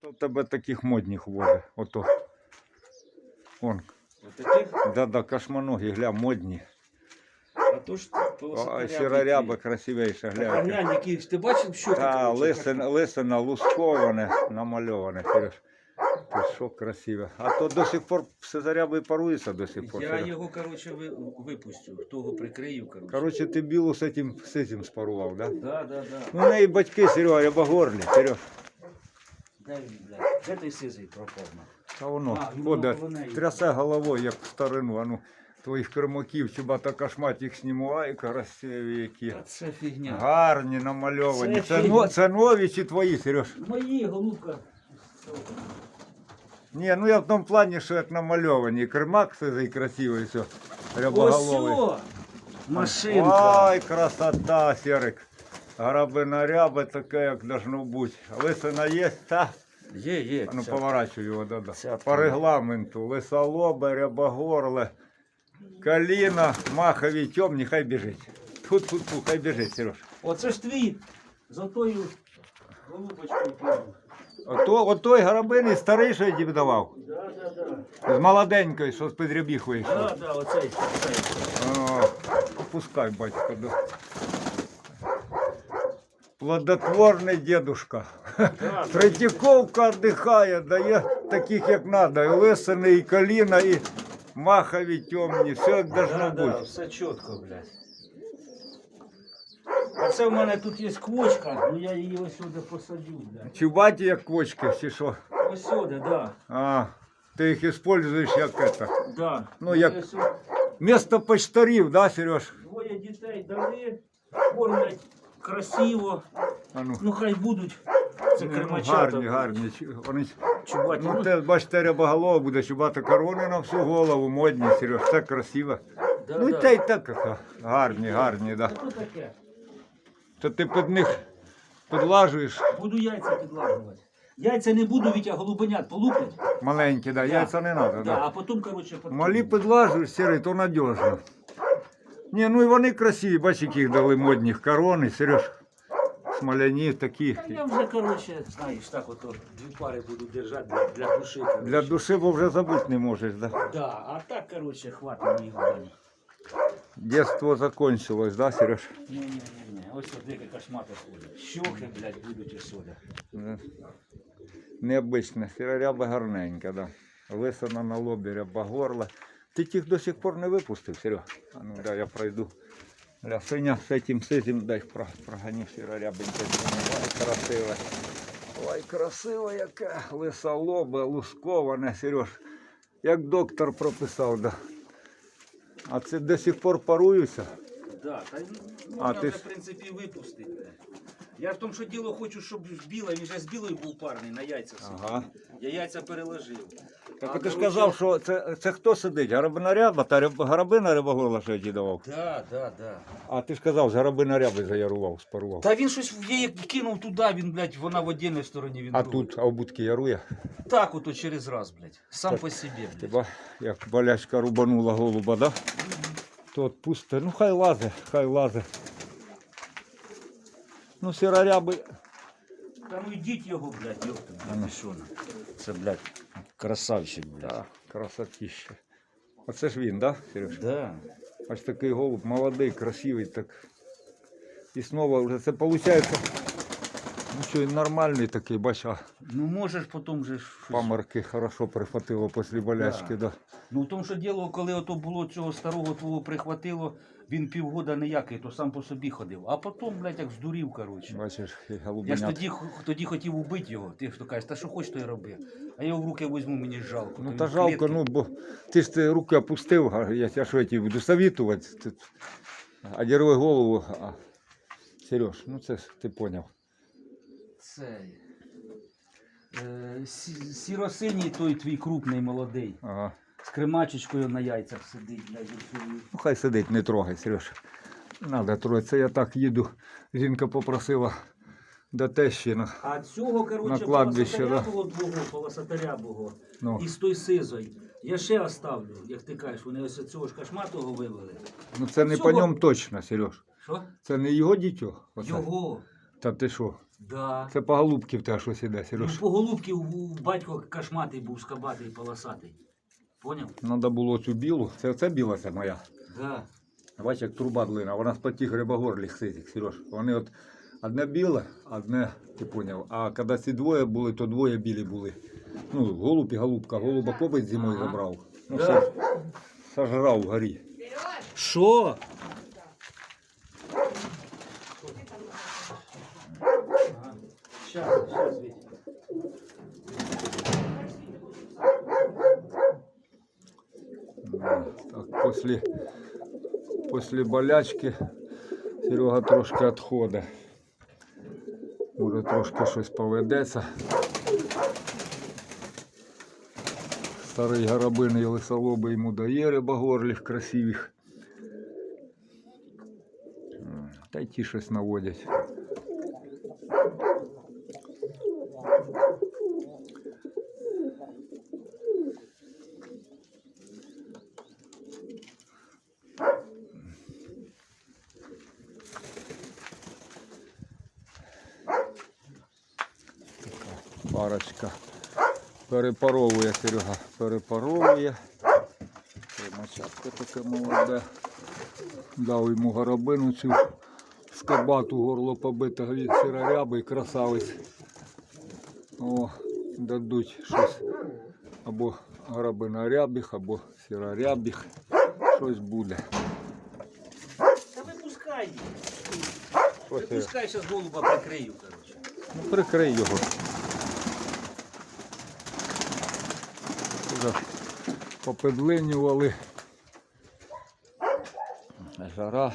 То тебе таких модних води. Ото. Вон. Отаких? Да-да, кашманогі, гля, модні. А то ж А сіроряба красивіша, Так, а гля. глянь, який, ти бачив, що Та, лисина, лисина лусковане, намальоване, Сереж. Ти що красиве. А то до сих пор сизарябий парується до сих пор. Я Сереж. його, коротше, ви, випустю, того прикрию, коротше. Короче, ти білу з цим, з цим спарував, да? Да, да, да. Ну, неї батьки, Серега, рябогорлі, Сереж. Дай він, блядь. Де той сизий пропав? на? Та воно А, ходить, коло неї. трясе головою, як в старину. А ну, твоїх кермаків, чубата кашмат їх знімає, красиві які. Та це фігня. Гарні, намальовані. Це Це, фігня. но, це нові чи твої, Сереж? Мої, голубка. Ні, ну я в тому плані, що як намальовані. Кермак цей красивий, все. Рябоголовий. Ось, машинка. Ой, красота, Серик. Грабина ряба така, як должно бути. Лисина є, та? Є, є. Ну, поворачуй його, да, да. ця По регламенту. Лисолоба, рябогорле, каліна, махові, темні, хай біжить. Тут, тут, тут, хай біжить, Сереж. Оце ж твій з отою голубочкою. Ото, отой грабиний старий, що я тобі давав. Да, да, да. З молоденької, що з підрябіг вийшов. Да, да, оцей, оцей. О, Пускай, батько, да. Плодотворний дедушка. Да, Третьяковка віддихає, дає таких, як треба. І лисини, і коліна, і махові темні. Все як должно бути. все чітко, блядь. А це в мене тут є квочка, ну я її ось сюди посадю, блядь. Чубаті як кочки, чи що? Ось сюди, да. А, ти їх використовуєш як це. да. Ну, як- Ось ось Место почтарів, да, Сереж? Двоє дітей дали, кормлять красиво. А ну. Ну хай будуть. Це Ну, кремачата. гарні, гарні. Вони, Чубаті. ну, Ну, те, бачите, рябоголова буде чубати корони на всю голову, модні, Сереж, так красиво. да, Ну, да. та й так, ага. гарні, гарні, да. Таке? То ти під них підлажуєш, Буду яйця підлажувати. Яйця не буду, Вітя, голубенят полуплять. маленькі, да, яйця не треба, Да, да. а потім, коротше, подкину. Малі підлажуєш, сірий, то надіжно. Ні, ну і вони красиві, бач, яких дали модних корони, Сереж. Смоляні такі. Та я вже, коротше, знаєш, так ото дві пари буду держати для, для душі. Коротше. Для душі, бо вже забути не можеш, да. Да, а так, коротше, хватить мені гуляні. Детство закончилось, да, Сереж? Ні, ні, ні, ні. Ось от дика кошмати ходять. Щохи, блядь, будуть і соля. Да. Необычно. Сіроряба гарненька, да. Лисина на лобі, ряба горла. Ти тих до сих пор не випустив, Серег? А ну да, я пройду. Ля, Синя з этим, з этим, дай про- проганю сірорябеньке. Ой, красиве. Ой, красива яка. Лисолоба, лусковане, Сереж. Як доктор прописав, да. А це до сих пор паруються. Да, та ну, А, можна ти вже, ж- в принципі, випустити. Я в тому, що діло хочу, щоб біла, він же з білою був парний на сидів. Ага. Я яйця переложив. Так А, ти ж казав, що це, це хто сидить? Гарабина ряба та ряб- гарабина рябогорла, що я ті давав. Да, да, да. А ти ж казав, з гарабина ряби заярував, спарував. Та він щось в її кинув туди, він, блядь, вона в одній стороні, він А другий. тут, будки ярує. Так ото через раз, блядь. Сам по собі, блядь. Хіба як болячка рубанула голуба, да? То отпусти. Ну хай лазе, хай лазе. Ну, сіроряби. Та ну йдіть його, блядь, ну. блядь, що на. Це, блядь, красавчик, блядь. Да, красотища. Оце ж він, да, Сереж? Да. Ось такий голуб, молодий, красивий, так. І знову вже це виходить. Ну що, він нормальний такий, бач, а Ну можеш потім же щось... паморки хорошо прихватило після болячки, да. Ну в тому, що діло, коли ото було цього старого твого прихватило, він півгода ніякий, то сам по собі ходив. А потім, блядь, як здурів, коротше. Бачиш, і Я ж голубенят. тоді, х- тоді хотів убити його. Ти хто кажеш, та що хоч, то й роби. А я його в руки візьму, мені жалко. Ну То він та в жалко, клітці. ну бо ти ж ти руки опустив, а я тебе що я тобі буду совітувати. Ти- А дірви голову. А... Сереж, ну це ж ти поняв. Цей. Е, сі- сіросиній той твій крупний молодий. Ага. З кремачечкою на яйцях сидить, блядь, і Ну хай сидить, не трогай, Сереж. Надо трогати. Це я так їду. Жінка попросила до тещі. на- А цього, коротше, На кладбище, полосатаря да. було двого, полосатаря було. Ну, І з той сизой. Я ще оставлю, як ти кажеш, вони ось цього ж кошматого вивели. ну це не по ньому точно, Сереж. Що? Це не його дітьо. Оце. Його. Та ти що? Да. Це по голубки в тебе щось іде, Ну, Сереж. по голубки у батько кашматий був, скабатий, полосатий. Поняв? Треба було цю білу. Це, це біла це моя. Да. Бачиш, як труба длина, вона з потіх рибогорлих ситих, Сереж. Вони от одне біле, одне, ти поняв. А коли ці двоє були, то двоє білі були. Ну, голуб і голубка. Голуба кобець зимою Ага. забрав. Ну, Да. сож- сожрав вгорі. Що? Сейчас, сейчас, Вітя. Да, Так, после, после болячки Серега трошки відходить. Може трошки щось поведеться. Старий гарабин і лисолоби йому дає рибогорлів красивих. Та й ті щось наводять. Парочка перепаровує Серега, перепаровує. Мачатка таке молоде. Дав йому горобину цю скабату горло побите від сироряби красавець. О, дадуть щось або горобина або сирорябіх. Щось буде. Та випускай. Випускай, зараз голуба прикрию, коротше. Ну, прикрий його. Попедлинювали. Жара.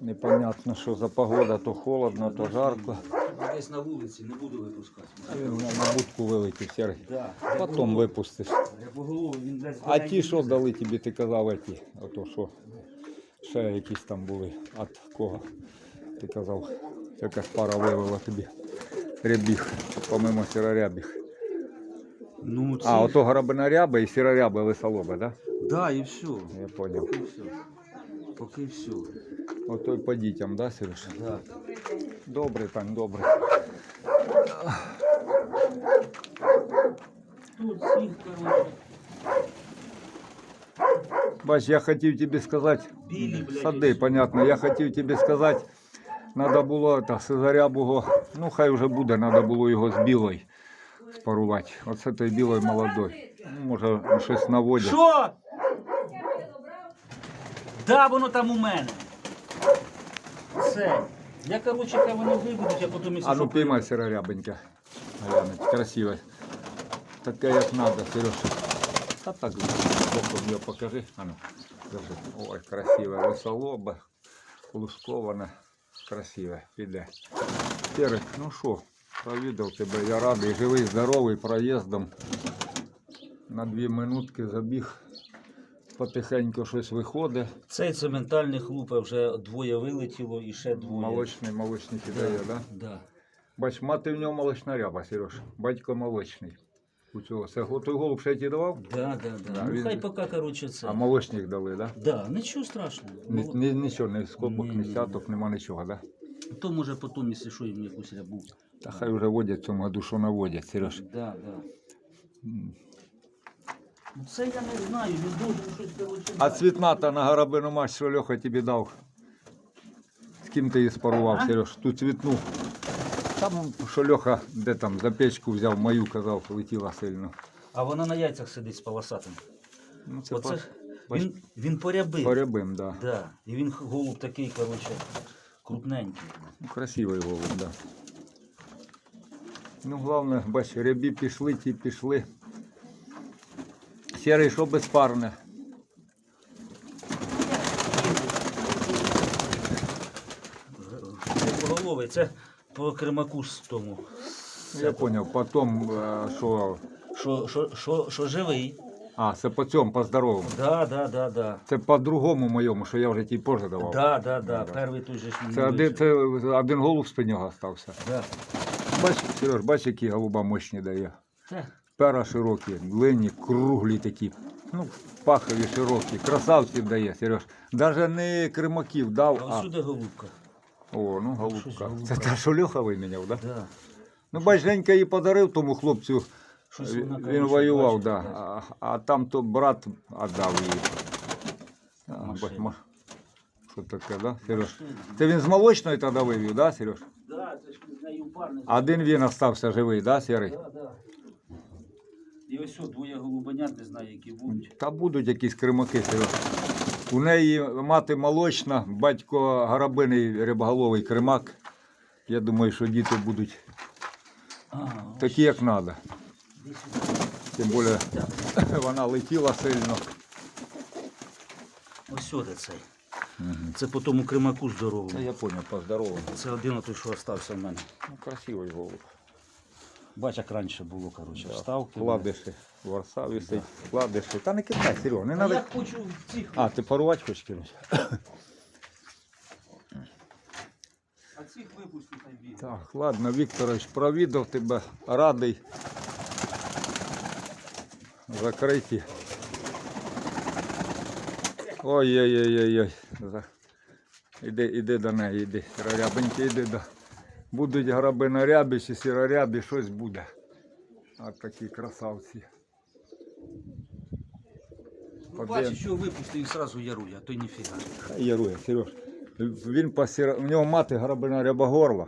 Непонятно, що за погода, то холодно, то жарко. Ну, Десь на вулиці не буду випускати. Він на будку вилетів, Сергій. Да. Потім випустиш. Рябоголовий, він блядь, А ті, що дали тобі, ти казав, ті. Ото що? Ще якісь там були. От кого? Ти казав, якась пара вивела тобі. Рябіг, помимо сірорябіг. Ну, це... А, ото горобина ряба і сіроряба лисолоба, да? Да, і все. Я поняв. Поки все. Поки все. Ото й по дітям, да, Сереж? Да. Добрий, Тань, добрий. Тут сніг, коротше. Бач, я хотів тобі сказати, сади, понятно, я хотів тобі сказати, треба було та сизарябого, ну хай вже буде, треба було його з білою спарувати. Оце той білий молодой. Ну, може, щось наводять. Що? Да, воно там у мене. Це. Я, коротше, хай воно вибудуть, а потім якщо А ну що, піймай сирорябеньке. Глянуть, красиве. Таке як треба, Сереж. Та так, боком його покажи. А ну, держи. Ой, красиве, лисолобе, лусковане, красиве, піде. Серик, ну що, провідав тебе, я радий, живий, здоровий, проїздом. На дві минутки забіг, Потихеньку щось виходить. Цей цементальний хлупа вже двоє вилетіло і ще двоє. Молочний, молочник ідея, да? Да. Бач, мати в нього молочна ряба, Сереж. Батько молочний. У цього. Це той голуб ще ті давав? Да, да, да. Да, ну він- хай поки, коротше, це. А молочник дали, так? Да, нічого страшного. Ні, Мол- ні, нічого, ні скобок, ні Ні-ні-ні. сяток, нема нічого, так? Да? То може потім, якщо що, їм якусь рябу. Та хай вже водять в цьому году, що наводять, Сереж. Да, да. Ну це я не знаю, він должен щось коротше. А цвітната на горобину мать, що Льоха тобі дав? З ким ти її спарував, А? Сереж? Ту цвітну. Там, що Льоха, де там, за печку взяв, мою казав, летіла сильно. А вона на яйцях сидить з полосатим. Ну, це Оце по, він, він порябив. по рябим, да. Да. І він голуб такий, коротше, крупненький. Ну, красивий голуб, да. Ну, головне, бач, рябі пішли, ті пішли. Сірий, що безпарне. Головий, це по кремаку з тому. Я зрозумів, потім, е, що. Що, що, що, що живий? А, це по цьому, по здоровому. Да, да, да, да. Це по другому моєму, що я вже ті позже давав. Да, да, да. Перший той же ж Це, один, це один голуб з нього залишився. Да. Бач, Сереж, бач, які голуба мощні дає. Та, Пера широкі, длинні, круглі такі. Ну, пахові широкі, красавців дає, Сереж. Навіть не кримаків дав, а сюди голубка. О, ну голубка. Це та, що Льоха виміняв, так? Да? Да. Ну, бач, Женька її подарив тому хлопцю. Щось Він, вона, він воював, бачить, да. а, а там то брат віддав її. А, бач, ма- Що таке, да, Сереж? Це він з молочної тоді вивів, да, Сереж? Да, це ж з нею парне. Один він остався живий, да, Серий? Да, да. Ось от двоє голубенят, не знаю, які будуть. Та будуть якісь кримаки, У неї мати молочна, батько гарабиний рибоголовий кримак. Я думаю, що діти будуть А, ось, такі, як треба. Тим більше вона летіла сильно. Ось сюди цей. Це по тому кримаку здоровому. я понял, поздоровий. Це один той, що остався в мене. Ну, красивий голуб. Бач, як раніше було, коротше, вставки. Вкладиші, ворса висить, вкладиші. Та не кидай, Серега, не А треба. я хочу в цих. А, ти порвати хочеш кинуть? А цих випустити хай бігає. Так, ладно, Вікторович, провідав тебе, радий. Закриті. Ой-ой-ой-ой. Іди, іди до неї, іди, сірорябеньки, іди до. Будуть граби на рябі чи сірорябі, щось буде. А такі красавці. Ну, бачиш, що випустив і одразу ярує, а то й ніфіга. Ярує, Сереж. Він по. У нього мати грабина рябогорла.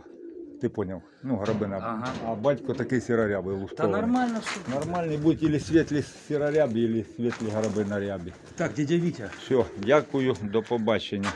Ти поняв? Ну, грабина. Ага. А батько такий сірорябий Та нормально все. Нормальний будь или світлі сірорябі, или світлі граби на. Так, дядя Вітя, Все, дякую, до побачення.